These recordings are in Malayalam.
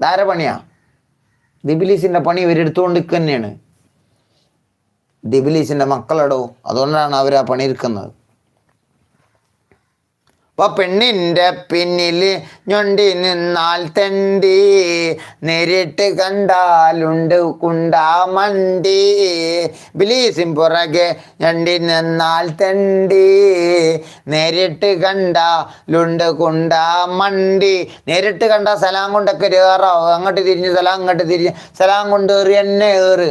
ധാര പണിയാ? ദിബിലീസിന്റെ പണി ഇവരെടുത്തുകൊണ്ട് തന്നെയാണ് ദിബിലീസിന്റെ മക്കളടോ അതുകൊണ്ടാണ് അവർ ആ പണിയെടുക്കുന്നത്. അപ്പൊ പെണ്ണിന്റെ പിന്നിൽ ഞൊണ്ടി നിന്നാൽ തെണ്ടി നേരിട്ട് കണ്ടാലുണ്ട് കുണ്ടാമണ്ടി. ബിലീസിൻ പുറകെ ഞണ്ടി നിന്നാൽ തെണ്ടി നേരിട്ട് കണ്ടാലുണ്ട് കുണ്ടാമണ്ടി. നേരിട്ട് കണ്ട സ്ഥലം കൊണ്ടൊക്കെ ഏറാവും? അങ്ങോട്ട് തിരിഞ്ഞ് സ്ഥലം അങ്ങോട്ട് തിരിഞ്ഞ്. സ്ഥലം കൊണ്ട് ഏറി എന്നെ ഏറ്.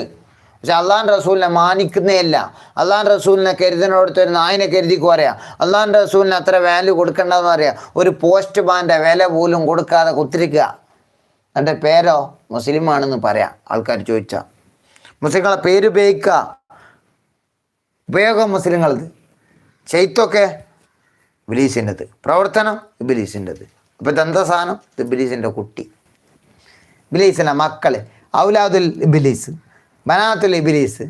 പക്ഷെ അള്ളാൻ റസൂലിനെ മാനിക്കുന്നേയല്ല. അള്ളാൻ റസൂലിനെ കരുതിനോടത്ത് ഒരു നായിനെ കരുതിക്കോ അറിയാം. അള്ളാൻ റസൂലിന് അത്ര വാല്യൂ കൊടുക്കേണ്ടതെന്ന് അറിയാം. ഒരു പോസ്റ്റ് മാന്റെ വില പോലും കൊടുക്കാതെ കുത്തിരിക്കുക. എന്റെ പേരോ മുസ്ലിമാണെന്ന് പറയാം. ആൾക്കാർ ചോദിച്ചാൽ മുസ്ലിങ്ങളെ പേര് ഉപയോഗിക്കുക. ഉപയോഗം മുസ്ലിങ്ങളത്. ചെയ്ത്തൊക്കെ ഇബിലീസിന്റെത്. പ്രവർത്തനം ഇബിലീസിന്റെത്. അപ്പോൾ ഇതെന്താ സാധനം? ഇത് കുട്ടി. ഇബിലീസിന്റെ മക്കൾ ഔലാദുൽ ഇബിലീസ്. ബനാത്തുൽ ഇബിലീസ്.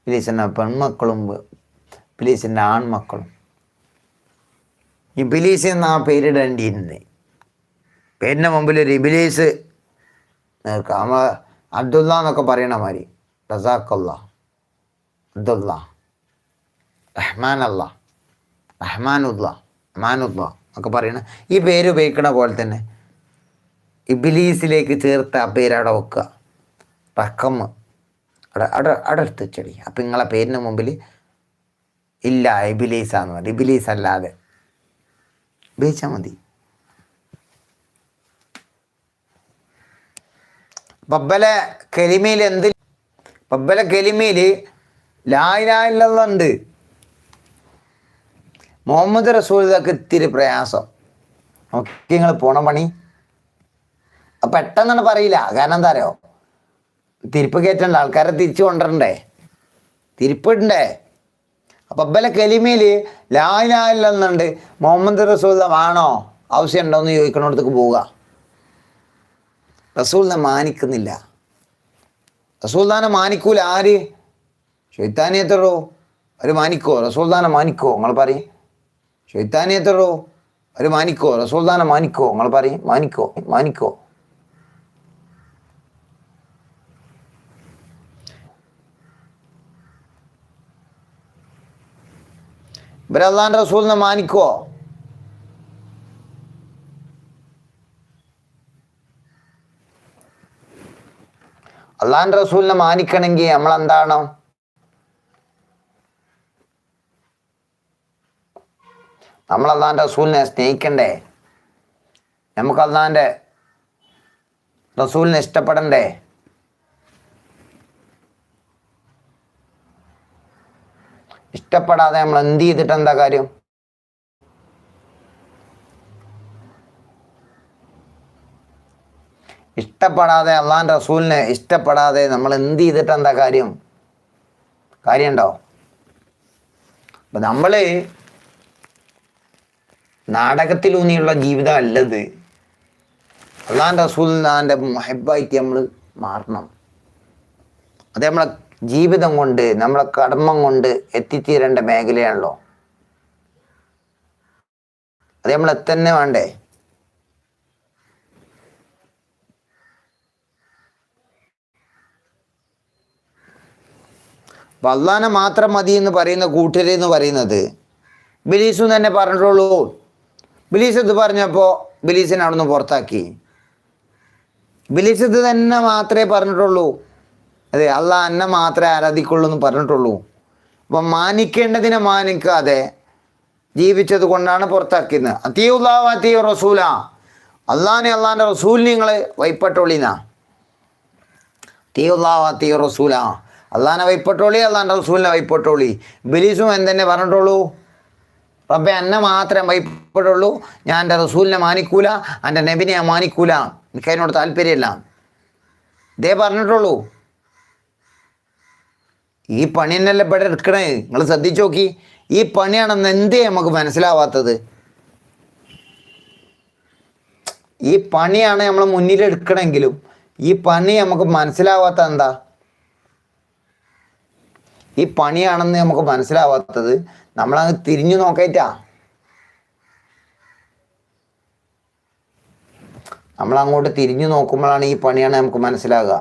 ഇബിലീസിന്റെ പെൺമക്കളും ഇബിലീസിന്റെ ആൺമക്കളും. ഇബിലീസ് എന്ന ആ പേരിടേണ്ടിയിരുന്നത് പേരിന്റെ മുമ്പിൽ ഒരു ഇബിലീസ് നിൽക്കുക നമ്മൾ അബ്ദുല്ല എന്നൊക്കെ പറയണ മാതിരി. റസാഖല്ല അബ്ദുല്ല റഹ്മാൻ അല്ല റഹ്മാനുല്ല റഹ്മാനുല്ല ഒക്കെ പറയണ ഈ പേര് ഉപയോഗിക്കണ പോലെ തന്നെ ഇബിലീസിലേക്ക് ചേർത്ത് ആ പേര് അവിടെ വെക്കുക. റക്കം അവിടെ അവിടെ അവിടെ എടുത്ത് വെച്ചടി. അപ്പം നിങ്ങളെ പേരിന് മുമ്പിൽ ഇല്ല ഇബിലീസാന്ന് പറഞ്ഞു. ഇബിലീസ് അല്ലാതെ ഉപയോഗിച്ചാൽ മതി ബബ്ബലെ കെലിമയിൽ എന്ത് ബബ്ബലെ കെലിമയിൽ ലായിലായില്ലുണ്ട് മുഹമ്മദ് റസൂലിതൊക്കെ ഇത്തിരി പ്രയാസം. നോക്കി നിങ്ങൾ പോണ പണി. പെട്ടെന്നാണ് പറയില്ല. കാരണം എന്താ അറിയോ? തിരിപ്പ് കയറ്റണ്ട ആൾക്കാരെ തിരിച്ചു കൊണ്ടുവരണ്ടേ? തിരിപ്പിടണ്ടേ? അപ്പൊ അബ്ബലെ കലിമയിൽ ലായിലായില്ലെന്നുണ്ട് മുഹമ്മദ് റസൂൽ ആണോ ആവശ്യമുണ്ടോ എന്ന് ചോദിക്കണോടത്തേക്ക് പോവുക. റസൂലിനെ മാനിക്കുന്നില്ല. റസൂൽദാനെ മാനിക്കൂല ആര്? ഷെയ്ത്താനിയത്തറോ? അവർ മാനിക്കോ? റസൂൽദാനെ മാനിക്കോ? നിങ്ങൾ പറയും. ഷെയ്ത്താനിയത്തറോ? അവർ മാനിക്കോ? റസൂൽദാനെ മാനിക്കോ? നിങ്ങൾ പറയും. മാനിക്കോ? മാനിക്കോ? ഇവരല്ലാൻ റസൂലിനെ മാനിക്കോ അള്ളാൻ റസൂലിനെ മാനിക്കണമെങ്കിൽ നമ്മൾ എന്താണ് നമ്മൾ അള്ളാൻ റസൂലിനെ സ്നേഹിക്കണ്ടേ? നമുക്ക് അള്ളാന്റെ റസൂലിനെ ഇഷ്ടപ്പെടണ്ടേ? ഇഷ്ടപ്പെടാതെ നമ്മൾ എന്ത് ചെയ്തിട്ട് എന്താ കാര്യം? ഇഷ്ടപ്പെടാതെ അള്ളാൻ റസൂലിനെ ഇഷ്ടപ്പെടാതെ നമ്മൾ എന്ത് ചെയ്തിട്ട് എന്താ കാര്യം? കാര്യമുണ്ടോ? അപ്പൊ നമ്മൾ നാടകത്തിലൂന്നിയുള്ള ജീവിതം അല്ലത്. അള്ളാൻ റസൂലിനാന്റെ മഹബായിട്ട് നമ്മൾ മാറണം. അത് നമ്മളെ ജീവിതം കൊണ്ട് നമ്മളെ കർമ്മം കൊണ്ട് എത്തിത്തീരേണ്ട മേഖലയാണല്ലോ. അത് നമ്മൾ എത്തന്നെ വേണ്ടേ? വള്ളാന മാത്രം മതി എന്ന് പറയുന്ന കൂട്ടര് എന്ന് പറയുന്നത് ബിലീസും തന്നെ പറഞ്ഞിട്ടുള്ളൂ. ബിലീസ് ഇത് പറഞ്ഞപ്പോൾ ബിലീസിനെ അവിടെ നിന്ന് പുറത്താക്കി. ബിലീസ് ഇത് തന്നെ മാത്രമേ പറഞ്ഞിട്ടുള്ളൂ. അതെ അള്ളാഹ് എന്നെ മാത്രമേ ആരാധിക്കുള്ളൂ എന്ന് പറഞ്ഞിട്ടുള്ളൂ. അപ്പം മാനിക്കേണ്ടതിനെ മാനിക്കാതെ ജീവിച്ചത് കൊണ്ടാണ് പുറത്താക്കിയത്. അത്തിയുള്ളാവ് അത്തിയ റസൂല. അള്ളാഹിനെ അള്ളാഹിന്റെ റസൂലിനെ നിങ്ങൾ വൈപ്പട്ടോളിന്നാ. തീയുള്ളാവ് അത്തിയ റസൂല. അള്ളാഹിനെ വൈപ്പട്ടോളി അള്ളാഹിന്റെ റസൂലിനെ വൈപ്പട്ടോളി. ബിലീസും എന്തെന്നെ പറഞ്ഞിട്ടുള്ളൂ? റബ്ബെ എന്നെ മാത്രമേ ഭയപ്പെടുള്ളൂ ഞാൻ എന്റെ റസൂലിനെ മാനിക്കൂല എന്റെ നബിനെ ഞാൻ മാനിക്കൂല. എനിക്ക് അതിനോട് താല്പര്യമില്ല. ഇതേ പറഞ്ഞിട്ടുള്ളൂ. ഈ പണി തന്നെയല്ലേ ഇവിടെ എടുക്കണേ? നിങ്ങൾ ശ്രദ്ധിച്ചു നോക്കി. ഈ പണിയാണെന്ന് എന്തേ നമുക്ക് മനസ്സിലാവാത്തത്? ഈ പണിയാണ് നമ്മൾ മുന്നിൽ എടുക്കണമെങ്കിലും ഈ പണി നമുക്ക് മനസ്സിലാവാത്ത എന്താ? ഈ പണിയാണെന്ന് നമുക്ക് മനസ്സിലാവാത്തത് നമ്മളത് തിരിഞ്ഞു നോക്കേറ്റാ നമ്മൾ അങ്ങോട്ട് തിരിഞ്ഞു നോക്കുമ്പോഴാണ് ഈ പണിയാണ് നമുക്ക് മനസ്സിലാകുക.